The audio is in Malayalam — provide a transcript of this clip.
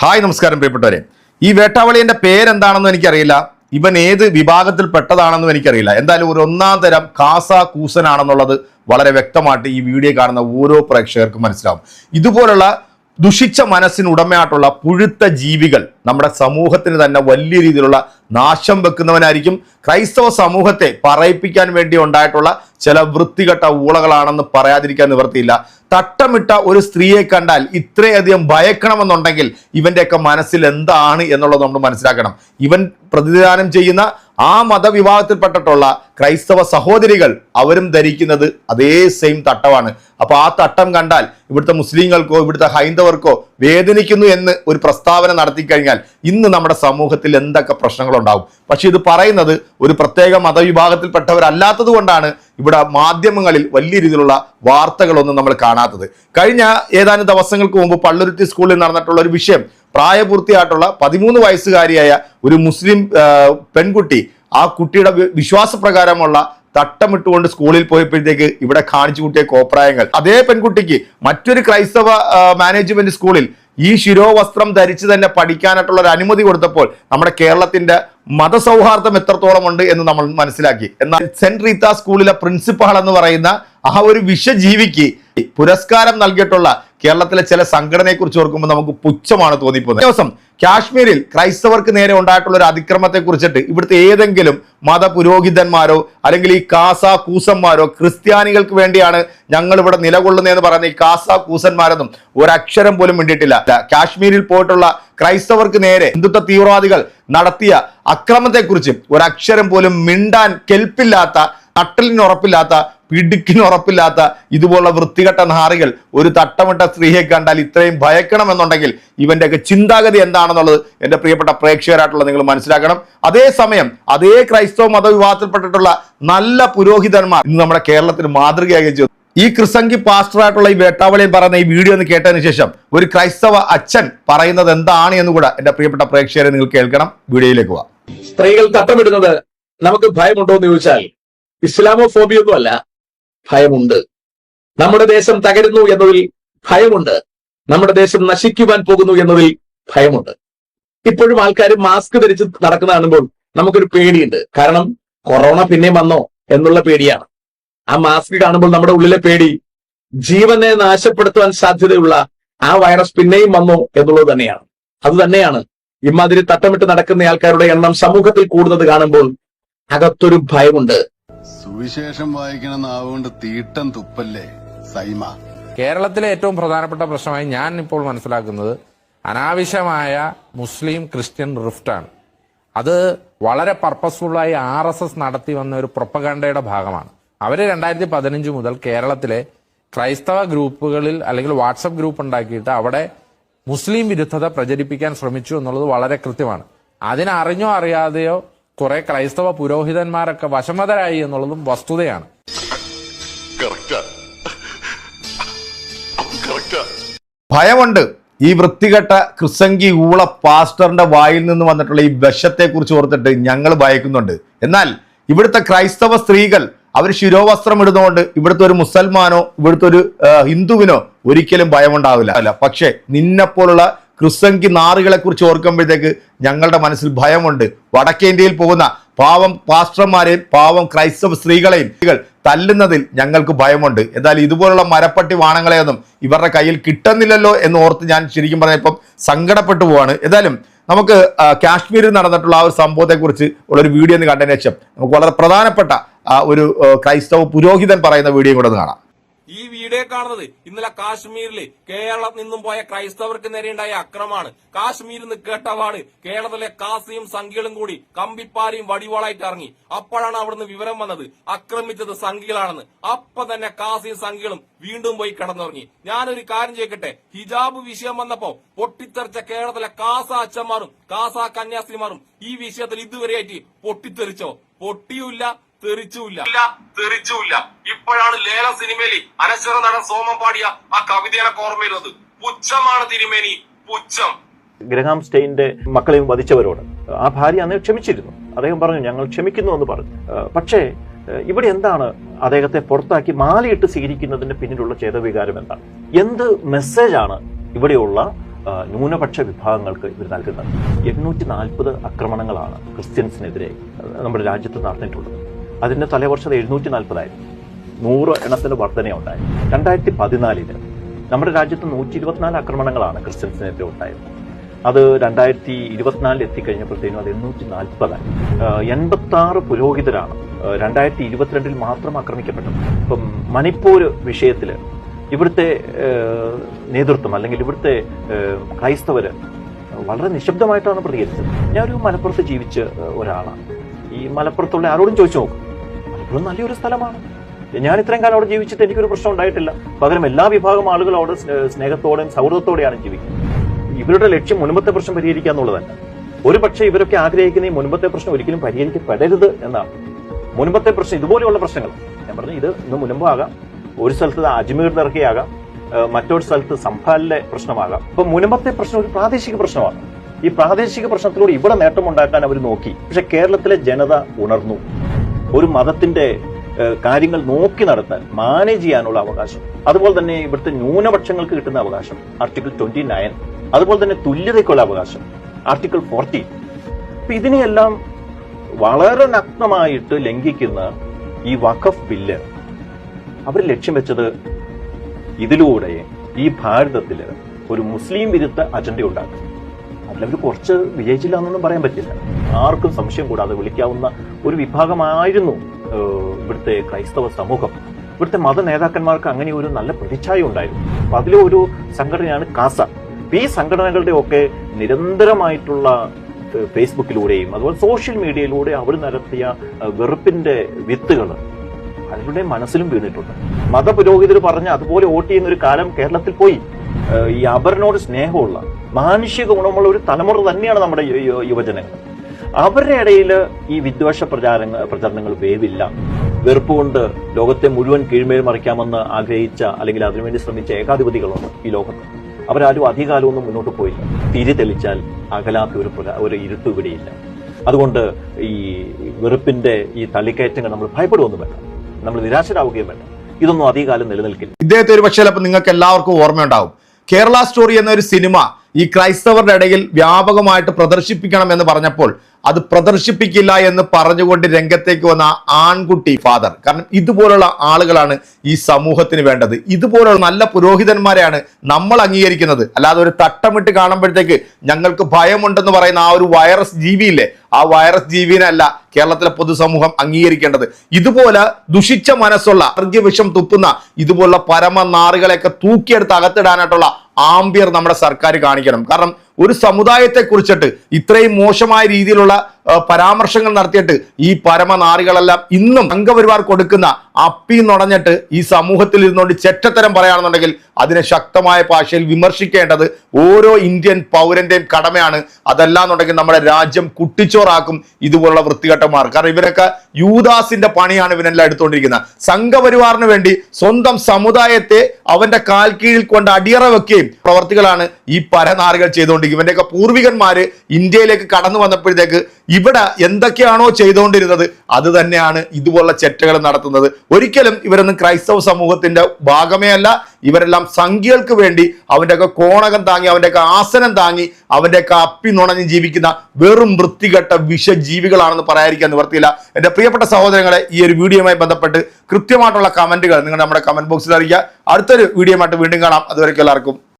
ഹായ് നമസ്കാരം പ്രിയപ്പെട്ടവരെ. ഈ വേട്ടാവളിയന്റെ പേരെന്താണെന്ന് എനിക്കറിയില്ല. ഇവൻ ഏത് വിഭാഗത്തിൽ പെട്ടതാണെന്നും എനിക്കറിയില്ല. എന്തായാലും ഒരു ഒന്നാം തരം കാസ കൂസനാണെന്നുള്ളത് വളരെ വ്യക്തമായിട്ട് ഈ വീഡിയോ കാണുന്ന ഓരോ പ്രേക്ഷകർക്കും മനസ്സിലാവും. ഇതുപോലുള്ള ദുഷിച്ച മനസ്സിന് ഉടമയായിട്ടുള്ള പുഴുത്ത ജീവികൾ നമ്മുടെ സമൂഹത്തിന് തന്നെ വലിയ രീതിയിലുള്ള നാശം വെക്കുന്നവനായിരിക്കും. ക്രൈസ്തവ സമൂഹത്തെ പറയിപ്പിക്കാൻ വേണ്ടി ഉണ്ടായിട്ടുള്ള ചില വൃത്തികെട്ട ഊളകളാണെന്ന് പറയാതിരിക്കാൻ നിവർത്തിയില്ല. തട്ടമിട്ട ഒരു സ്ത്രീയെ കണ്ടാൽ ഇത്രയധികം ഭയക്കണമെന്നുണ്ടെങ്കിൽ ഇവന്റെയൊക്കെ മനസ്സിൽ എന്താണ് എന്നുള്ളത് നമ്മൾ മനസ്സിലാക്കണം. ഇവൻ പ്രതിദാനം ചെയ്യുന്ന ആ മതവിഭാഗത്തിൽപ്പെട്ടിട്ടുള്ള ക്രൈസ്തവ സഹോദരികൾ അവരും ധരിക്കുന്നത് അതേ സെയിം തട്ടമാണ്. അപ്പൊ ആ തട്ടം കണ്ടാൽ ഇവിടുത്തെ മുസ്ലിങ്ങൾക്കോ ഇവിടുത്തെ ഹൈന്ദവർക്കോ വേദനിക്കുന്നു എന്ന് ഒരു പ്രസ്താവന നടത്തി കഴിഞ്ഞാൽ ഇന്ന് നമ്മുടെ സമൂഹത്തിൽ എന്തൊക്കെ പ്രശ്നങ്ങളുണ്ടാവും. പക്ഷെ ഇത് പറയുന്നത് ഒരു പ്രത്യേക മതവിഭാഗത്തിൽപ്പെട്ടവരല്ലാത്തത് കൊണ്ടാണ് ഇവിടെ മാധ്യമങ്ങളിൽ വലിയ രീതിയിലുള്ള വാർത്തകളൊന്നും നമ്മൾ കാണാത്തത്. കഴിഞ്ഞ ഏതാനും ദിവസങ്ങൾക്ക് മുമ്പ് പള്ളുരുത്തി സ്കൂളിൽ നടന്നിട്ടുള്ള ഒരു വിഷയം പ്രായപൂർത്തിയായിട്ടുള്ള പതിമൂന്ന് വയസ്സുകാരിയായ ഒരു മുസ്ലിം പെൺകുട്ടി ആ കുട്ടിയുടെ വിശ്വാസ വിശ്വാസപ്രകാരമുള്ള തട്ടമിട്ടുകൊണ്ട് സ്കൂളിൽ പോയപ്പോഴത്തേക്ക് ഇവിടെ കാണിച്ചു കൂട്ടിയ കോപ്രായങ്ങൾ. അതേ പെൺകുട്ടിക്ക് മറ്റൊരു ക്രൈസ്തവ മാനേജ്മെന്റ് സ്കൂളിൽ ഈ ശിരോവസ്ത്രം ധരിച്ച് തന്നെ പഠിക്കാനായിട്ടുള്ള ഒരു അനുമതി കൊടുത്തപ്പോൾ നമ്മുടെ കേരളത്തിന്റെ മതസൗഹാർദ്ദം എത്രത്തോളം ഉണ്ട് എന്ന് നമ്മൾ മനസ്സിലാക്കി. എന്നാൽ സെന്റ് റീത്ത സ്കൂളിലെ പ്രിൻസിപ്പാൾ എന്ന് പറയുന്ന ആ ഒരു വിഷജീവിക്ക് പുരസ്കാരം നൽകിയിട്ടുള്ള കേരളത്തിലെ ചില സംഘടനയെക്കുറിച്ച് ഓർക്കുമ്പോൾ നമുക്ക് പുച്ഛമാണ് തോന്നിപ്പോകുന്നത്. ദിവസം കാശ്മീരിൽ ക്രൈസ്തവർക്ക് നേരെ ഉണ്ടായിട്ടുള്ള ഒരു അതിക്രമത്തെ കുറിച്ചിട്ട് ഇവിടുത്തെ ഏതെങ്കിലും മത പുരോഹിതന്മാരോ അല്ലെങ്കിൽ ഈ കാസ കൂസന്മാരോ ക്രിസ്ത്യാനികൾക്ക് വേണ്ടിയാണ് ഞങ്ങൾ ഇവിടെ നിലകൊള്ളുന്നതെന്ന് പറയുന്ന ഈ കാസ കൂസന്മാരൊന്നും ഒരക്ഷരം പോലും വേണ്ടിയിട്ടില്ല കാശ്മീരിൽ പോയിട്ടുള്ള ക്രൈസ്തവർക്ക് നേരെ ഹിന്ദുത്വ തീവ്രവാദികൾ നടത്തിയ അക്രമത്തെക്കുറിച്ച് ഒരക്ഷരം പോലും മിണ്ടാൻ കെൽപ്പില്ലാത്ത നട്ടലിന് ഉറപ്പില്ലാത്ത പിടുക്കിന് ഉറപ്പില്ലാത്ത ഇതുപോലുള്ള വൃത്തികെട്ട നാറികൾ ഒരു തട്ടമിട്ട സ്ത്രീയെ കണ്ടാൽ ഇത്രയും ഭയക്കണമെന്നുണ്ടെങ്കിൽ ഇവന്റെയൊക്കെ ചിന്താഗതി എന്താണെന്നുള്ളത് എന്റെ പ്രിയപ്പെട്ട പ്രേക്ഷകരായിട്ടുള്ള നിങ്ങൾ മനസ്സിലാക്കണം. അതേസമയം അതേ ക്രൈസ്തവ മതവിഭാഗത്തിൽപ്പെട്ടിട്ടുള്ള നല്ല പുരോഹിതന്മാർ ഇന്ന് നമ്മുടെ കേരളത്തിന് മാതൃകയായി ചെയ്തു. ഈ ക്രിസംഗി പാസ്റ്ററായിട്ടുള്ള ഈ വേട്ടാവളിയിൽ പറയുന്ന ഈ വീഡിയോ ഒന്ന് കേട്ടതിന് ശേഷം ഒരു ക്രൈസ്തവ അച്ഛൻ പറയുന്നത് എന്താണ് എന്ന് കൂടെ എന്റെ പ്രിയപ്പെട്ട പ്രേക്ഷകരെ നിങ്ങൾ കേൾക്കണം. വീഡിയോയിലേക്ക് പോവാം. സ്ത്രീകൾ തട്ടമിടുന്നത് നമുക്ക് ഭയമുണ്ടോ എന്ന് ചോദിച്ചാൽ ഇസ്ലാമോ ഫോബിയൊന്നും അല്ല ഭയമുണ്ട്. നമ്മുടെ ദേശം തകരുന്നു എന്നതിൽ ഭയമുണ്ട്. നമ്മുടെ ദേശം നശിക്കുവാൻ പോകുന്നു എന്നതിൽ ഭയമുണ്ട്. ഇപ്പോഴും ആൾക്കാർ മാസ്ക് ധരിച്ച് നടക്കുന്ന കാണുമ്പോൾ നമുക്കൊരു പേടിയുണ്ട്. കാരണം കൊറോണ പിന്നെയും വന്നോ എന്നുള്ള പേടിയാണ്. ആ മാസ്ക് കാണുമ്പോൾ നമ്മുടെ ഉള്ളിലെ പേടി ജീവനെ നാശപ്പെടുത്തുവാൻ സാധ്യതയുള്ള ആ വൈറസ് പിന്നെയും വന്നോ എന്നുള്ളത് തന്നെയാണ്. അത് തന്നെയാണ് ഇമാതിരി തട്ടമിട്ട് നടക്കുന്ന ആൾക്കാരുടെ എണ്ണം സമൂഹത്തിൽ കൂടുന്നത് കാണുമ്പോൾ അകത്തൊരു ഭയമുണ്ട്. സുവിശേഷം വായിക്കണ നാവുകൊണ്ട് തീട്ടം തുപ്പല്ലേ സൈമ? കേരളത്തിലെ ഏറ്റവും പ്രധാനപ്പെട്ട പ്രശ്നമായി ഞാൻ ഇപ്പോൾ മനസ്സിലാക്കുന്നത് അനാവശ്യമായ മുസ്ലിം ക്രിസ്ത്യൻ റിഫ്റ്റാണ്. അത് വളരെ പർപ്പസ്ഫുള്ളായി ആർ എസ് എസ് നടത്തി വന്ന ഒരു പ്രൊപ്പഗണ്ടയുടെ ഭാഗമാണ്. അവർ രണ്ടായിരത്തി പതിനഞ്ച് മുതൽ കേരളത്തിലെ ക്രൈസ്തവ ഗ്രൂപ്പുകളിൽ അല്ലെങ്കിൽ വാട്സപ്പ് ഗ്രൂപ്പ് ഉണ്ടാക്കിയിട്ട് അവിടെ മുസ്ലിം വിരുദ്ധത പ്രചരിപ്പിക്കാൻ ശ്രമിച്ചു എന്നുള്ളത് വളരെ കൃത്യമാണ്. അതിനറിഞ്ഞോ അറിയാതെയോ കുറെ ക്രൈസ്തവ പുരോഹിതന്മാരൊക്കെ വശമതരായി എന്നുള്ളതും വസ്തുതയാണ്. ഭയമുണ്ട്. ഈ വൃത്തികെട്ട ക്രിസംഗി ഊള പാസ്റ്ററിന്റെ വായിൽ നിന്ന് വന്നിട്ടുള്ള ഈ വിഷത്തെ കുറിച്ച് ഓർത്തിട്ട് ഞങ്ങൾ ഭയക്കുന്നുണ്ട്. എന്നാൽ ഇവിടുത്തെ ക്രൈസ്തവ സ്ത്രീകൾ അവർ ശിരോവസ്ത്രം ഇടുന്നതുകൊണ്ട് ഇവിടുത്തെ ഒരു മുസൽമാനോ ഇവിടുത്തെ ഒരു ഹിന്ദുവിനോ ഒരിക്കലും ഭയമുണ്ടാവില്ല. അല്ല പക്ഷേ നിന്നെപ്പോലുള്ള ക്രിസംഗി നാറുകളെ കുറിച്ച് ഓർക്കുമ്പോഴത്തേക്ക് ഞങ്ങളുടെ മനസ്സിൽ ഭയമുണ്ട്. വടക്കേ ഇന്ത്യയിൽ പോകുന്ന പാവം പാസ്റ്റർമാരെയും പാവം ക്രൈസ്തവ സ്ത്രീകളെയും തല്ലുന്നതിൽ ഞങ്ങൾക്ക് ഭയമുണ്ട്. എന്നാൽ ഇതുപോലുള്ള മരപ്പട്ടി വാണങ്ങളെയൊന്നും ഇവരുടെ കയ്യിൽ കിട്ടുന്നില്ലല്ലോ എന്ന് ഓർത്ത് ഞാൻ ശരിക്കും പറഞ്ഞപ്പം സങ്കടപ്പെട്ടു പോവാണ്. ഏതായാലും നമുക്ക് കാശ്മീരിൽ നടന്നിട്ടുള്ള ആ ഒരു സംഭവത്തെക്കുറിച്ച് ഉള്ളൊരു വീഡിയോ ഒന്ന് കണ്ടതിന് ശേഷം നമുക്ക് വളരെ പ്രധാനപ്പെട്ട ഒരു ക്രൈസ്തവ പുരോഹിതൻ പറയുന്ന വീഡിയോ കൂടെ കാണാം. ഈ വീഡിയോ കാണുന്നത് ഇന്നലെ കാശ്മീരിൽ കേരളം നിന്നും പോയ ക്രൈസ്തവർക്ക് നേരെയുണ്ടായ അക്രമമാണ്. കാശ്മീരിൽ നിന്ന് കേട്ടവാണ് കേരളത്തിലെ കാസിയും സംഘികളും കൂടി കമ്പിപ്പാലിയും വടിവാളായിട്ട് ഇറങ്ങി. അപ്പോഴാണ് അവിടുന്ന് വിവരം വന്നത് ആക്രമിച്ചത് സംഖ്യകളാണെന്ന് അപ്പൊ തന്നെ കാസിയും സംഖ്യകളും വീണ്ടും പോയി കിടന്നുറങ്ങി. ഞാനൊരു കാര്യം ചോദിക്കട്ടെ? ഹിജാബ് വിഷയം വന്നപ്പോ പൊട്ടിത്തെറിച്ച കേരളത്തിലെ കാസ അച്ഛന്മാരും കാസ കന്യാസ്ത്രീമാരും ഈ വിഷയത്തിൽ ഇതുവരെയായിട്ട് പൊട്ടിത്തെറിച്ചോ? പൊട്ടിയുമില്ല തെറിച്ചുമില്ല തെറിച്ചുമില്ല ഇപ്പോഴാണ് ലേല സിനിമയിൽ അനശ്വര നടൻ സോമം പാടിയ ആ കവിതയുടെ ഓർമ്മ വരുന്നത് പുച്ഛമാണ് തിരുമേനി പുച്ഛം. ഗ്രഹാം സ്റ്റെയിന്റെ മക്കളെയും വധിച്ചവരോട്. ആ ഭാര്യ അന്നേ ക്ഷമിച്ചിരുന്നു. അദ്ദേഹം പറഞ്ഞു ഞങ്ങൾ ക്ഷമിക്കുന്നു എന്ന് പറഞ്ഞു. പക്ഷേ ഇവിടെ എന്താണ് അദ്ദേഹത്തെ പുറത്താക്കി മാലയിട്ട് സ്വീകരിക്കുന്നതിന് പിന്നിലുള്ള ചേതവികാരം എന്താണ്? എന്ത് മെസ്സേജാണ് ഇവിടെയുള്ള ന്യൂനപക്ഷ വിഭാഗങ്ങൾക്ക് ഇവർ നൽകുന്നത്? എണ്ണൂറ്റി നാൽപ്പത് ആക്രമണങ്ങളാണ് ക്രിസ്ത്യൻസിനെതിരെ നമ്മുടെ രാജ്യത്ത് നടന്നിട്ടുള്ളത്. അതിന്റെ തലവർഷം എഴുന്നൂറ്റി നാൽപ്പതായിരുന്നു നൂറ് എണ്ണത്തിന് വർധനയുണ്ടായി രണ്ടായിരത്തി പതിനാലിൽ നമ്മുടെ രാജ്യത്ത് നൂറ്റി ഇരുപത്തിനാല് ആക്രമണങ്ങളാണ് ക്രിസ്ത്യൻസിനെതിരെ ഉണ്ടായത്. അത് രണ്ടായിരത്തി ഇരുപത്തിനാലിൽ എത്തിക്കഴിഞ്ഞപ്പോഴത്തേനും അത് എണ്ണൂറ്റി നാൽപ്പതായി എൺപത്തി ആറ് പുരോഹിതരാണ് രണ്ടായിരത്തി ഇരുപത്തിരണ്ടിൽ മാത്രം ആക്രമിക്കപ്പെട്ടത്. ഇപ്പം മണിപ്പൂർ വിഷയത്തിൽ ഇവിടുത്തെ നേതൃത്വം അല്ലെങ്കിൽ ഇവിടുത്തെ ക്രൈസ്തവര് വളരെ നിശബ്ദമായിട്ടാണ് പ്രതികരിച്ചത്. ഞാനൊരു മലപ്പുറത്ത് ജീവിച്ച ഒരാളാണ്. ഈ മലപ്പുറത്തുള്ള ആരോടും ചോദിച്ചു നോക്കും. മലപ്പുറം നല്ലൊരു സ്ഥലമാണ്. ഞാൻ ഇത്രയും കാലം അവിടെ ജീവിച്ചിട്ട് എനിക്കൊരു പ്രശ്നം ഉണ്ടായിട്ടില്ല. പകരം എല്ലാ വിഭാഗം ആളുകൾ അവിടെ സ്നേഹത്തോടെയും സൗഹൃദത്തോടെയാണ് ജീവിക്കുന്നത്. ഇവരുടെ ലക്ഷ്യം മുൻപത്തെ പ്രശ്നം പരിഹരിക്കുക എന്നുള്ളതല്ല. ഒരു പക്ഷേ ഇവരൊക്കെ ആഗ്രഹിക്കുന്ന ഈ മുൻപത്തെ പ്രശ്നം ഒരിക്കലും പരിഹരിക്കപ്പെടരുത് എന്നാണ്. മുൻപത്തെ പ്രശ്നം ഇതുപോലെയുള്ള പ്രശ്നങ്ങൾ. ഞാൻ പറഞ്ഞു ഇത് ഇന്ന് മുൻപാകാം ഒരു സ്ഥലത്ത് അജ്മീറിന്റെ ഇറക്കിയാകാം. മറ്റൊരു സ്ഥലത്ത് സംഭാലിലെ പ്രശ്നമാകാം. ഇപ്പൊ മുൻപത്തെ പ്രശ്നം ഒരു പ്രാദേശിക പ്രശ്നമാണ്. ഈ പ്രാദേശിക പ്രശ്നത്തിലൂടെ ഇവിടെ നേട്ടമുണ്ടാക്കാൻ അവർ നോക്കി. പക്ഷെ കേരളത്തിലെ ജനത ഉണർന്നു. ഒരു മതത്തിന്റെ കാര്യങ്ങൾ നോക്കി നടത്താൻ മാനേജ് ചെയ്യാനുള്ള അവകാശം. അതുപോലെ തന്നെ ഇവിടുത്തെ ന്യൂനപക്ഷങ്ങൾക്ക് കിട്ടുന്ന അവകാശം ആർട്ടിക്കിൾ ട്വന്റി നയൻ അതുപോലെ തന്നെ തുല്യതയ്ക്കുള്ള അവകാശം ആർട്ടിക്കിൾ ഫോർട്ടി അപ്പൊ ഇതിനെയെല്ലാം വളരെ നഗ്നമായിട്ട് ലംഘിക്കുന്ന ഈ വഖഫ് ബില്ല് അവർ ലക്ഷ്യം വെച്ചത് ഇതിലൂടെ ഈ ഭാരതത്തിൽ ഒരു മുസ്ലിം വിരുദ്ധ അജണ്ട ഉണ്ടാക്കും അതിലവർ കുറച്ച് വിജയിച്ചില്ല എന്നൊന്നും പറയാൻ പറ്റില്ല. ആർക്കും സംശയം കൂടാതെ വിളിക്കാവുന്ന ഒരു വിഭാഗമായിരുന്നു ഇവിടുത്തെ ക്രൈസ്തവ സമൂഹം. ഇവിടുത്തെ മത നേതാക്കന്മാർക്ക് അങ്ങനെ ഒരു നല്ല പ്രതിച്ഛായ ഉണ്ടായിരുന്നു. അപ്പൊ അതിലെ ഒരു സംഘടനയാണ് കാസ. ഈ സംഘടനകളുടെ ഒക്കെ നിരന്തരമായിട്ടുള്ള ഫേസ്ബുക്കിലൂടെയും അതുപോലെ സോഷ്യൽ മീഡിയയിലൂടെ അവർ നടത്തിയ വെറുപ്പിന്റെ വിത്തുകൾ അവരുടെ മനസ്സിലും വീണിട്ടുണ്ട്. മതപുരോഹിതർ പറഞ്ഞ അതുപോലെ വോട്ട് ചെയ്യുന്ന ഒരു കാലം കേരളത്തിൽ പോയി. ഈ അപരനോട് സ്നേഹമുള്ള മാനുഷിക ഗുണമുള്ള ഒരു തലമുറ തന്നെയാണ് നമ്മുടെ യുവജനങ്ങൾ അവരുടെ ഇടയിൽ ഈ വിദ്വേഷ പ്രചാരങ്ങൾ പ്രചരണങ്ങൾ വേവില്ല. വെറുപ്പ് കൊണ്ട് ലോകത്തെ മുഴുവൻ കീഴ്മേൽ മറിക്കാമെന്ന് ആഗ്രഹിച്ച അല്ലെങ്കിൽ അതിനുവേണ്ടി ശ്രമിച്ച ഏകാധിപതികളുണ്ട് ഈ ലോകത്ത് അവരാരും അധികാലമൊന്നും മുന്നോട്ട് പോയില്ല. തിരി തെളിച്ചാൽ അകലാത്ത ഒരു ഒരു ഇരുട്ട് ഇവിടെയില്ല. അതുകൊണ്ട് ഈ വെറുപ്പിന്റെ ഈ തള്ളിക്കയറ്റങ്ങൾ നമ്മൾ ഭയപ്പെടുകയൊന്നും വേണ്ട. നമ്മൾ നിരാശരാവുകയും വേണ്ട. ഇതൊന്നും അധികകാലം നിലനിൽക്കില്ല. ഇദ്ദേഹത്തെ ഒരു പക്ഷേ നിങ്ങൾക്ക് എല്ലാവർക്കും ഓർമ്മയുണ്ടാവും. കേരള സ്റ്റോറി എന്നൊരു സിനിമ ഈ ക്രൈസ്തവരുടെ ഇടയിൽ വ്യാപകമായിട്ട് പ്രദർശിപ്പിക്കണം എന്ന് പറഞ്ഞപ്പോൾ അത് പ്രദർശിപ്പിക്കില്ല എന്ന് പറഞ്ഞുകൊണ്ട് രംഗത്തേക്ക് വന്ന ആൺകുട്ടി ഫാദർ. കാരണം ഇതുപോലുള്ള ആളുകളാണ് ഈ സമൂഹത്തിന് വേണ്ടത്. ഇതുപോലുള്ള നല്ല പുരോഹിതന്മാരെയാണ് നമ്മൾ അംഗീകരിക്കുന്നത്. അല്ലാതെ ഒരു തട്ടമിട്ട് കാണുമ്പോഴത്തേക്ക് ഞങ്ങൾക്ക് ഭയമുണ്ടെന്ന് പറയുന്ന ആ ഒരു വൈറസ് ജീവിയില്ലേ? ആ വൈറസ് ജീവിനല്ല കേരളത്തിലെ പൊതുസമൂഹം അംഗീകരിക്കേണ്ടത്. ഇതുപോലെ ദുഷിച്ച മനസ്സുള്ള അർഗ്യവിഷം തുപ്പുന്ന ഇതുപോലുള്ള പരമനാറുകളെയൊക്കെ തൂക്കിയെടുത്ത് അകത്തിടാനായിട്ടുള്ള ആംബിയർ നമ്മുടെ സർക്കാർ കാണിക്കണം. കാരണം ഒരു സമുദായത്തെ കുറിച്ചിട്ട് ഇത്രയും മോശമായ രീതിയിലുള്ള പരാമർശങ്ങൾ നടത്തിയിട്ട് ഈ പരമനാറികളെല്ലാം ഇന്നും അംഗപരിവാർ കൊടുക്കുന്ന അപ്പി നുടഞ്ഞിട്ട് ഈ സമൂഹത്തിൽ ഇരുന്നുകൊണ്ട് ചെറ്റത്തരം പറയുകയാണെന്നുണ്ടെങ്കിൽ അതിനെ ശക്തമായ ഭാഷയിൽ വിമർശിക്കേണ്ടത് ഓരോ ഇന്ത്യൻ പൗരന്റെയും കടമയാണ്. അതല്ലാന്നുണ്ടെങ്കിൽ നമ്മുടെ രാജ്യം കുട്ടിച്ചോറാക്കും ഇതുപോലുള്ള വൃത്തികെട്ടന്മാർ. കാരണം ഇവരൊക്കെ യൂദാസിന്റെ പണിയാണ് ഇവനെല്ലാം എടുത്തുകൊണ്ടിരിക്കുന്നത്. സംഘപരിവാറിന് വേണ്ടി സ്വന്തം സമുദായത്തെ അവന്റെ കാൽ കീഴിൽ കൊണ്ട് അടിയറ വെക്കുകയും പ്രവർത്തികളാണ് ഈ പരനാറുകൾ ചെയ്തുകൊണ്ടിരിക്കുന്നത്. ഇവന്റെയൊക്കെ പൂർവികന്മാര് ഇന്ത്യയിലേക്ക് കടന്നു വന്നപ്പോഴത്തേക്ക് ഇവിടെ എന്തൊക്കെയാണോ ചെയ്തുകൊണ്ടിരുന്നത് അത് തന്നെയാണ് ഇതുപോലുള്ള ചെറ്റകൾ നടത്തുന്നത്. ഒരിക്കലും ഇവരൊന്നും ക്രൈസ്തവ സമൂഹത്തിന്റെ ഭാഗമേ അല്ല. ഇവരെല്ലാം സംഖ്യകൾക്ക് വേണ്ടി അവന്റെയൊക്കെ കോണകം താങ്ങി അവന്റെയൊക്കെ ആസനം താങ്ങി അവന്റെയൊക്കെ അപ്പി നുണഞ്ഞ് ജീവിക്കുന്ന വെറും വൃത്തികെട്ട വിഷജീവികളാണെന്ന് പറയാതിരിക്കാൻ നിവർത്തിയില്ല. എന്റെ പ്രിയപ്പെട്ട സഹോദരങ്ങളെ ഈ ഒരു വീഡിയോയുമായി ബന്ധപ്പെട്ട് കൃത്യമായിട്ടുള്ള കമന്റുകൾ നിങ്ങൾ നമ്മുടെ കമന്റ് ബോക്സിൽ അറിയിക്കുക. അടുത്തൊരു വീഡിയോയുമായിട്ട് വീണ്ടും കാണാം. അതുവരെയ്ക്കും എല്ലാവർക്കും.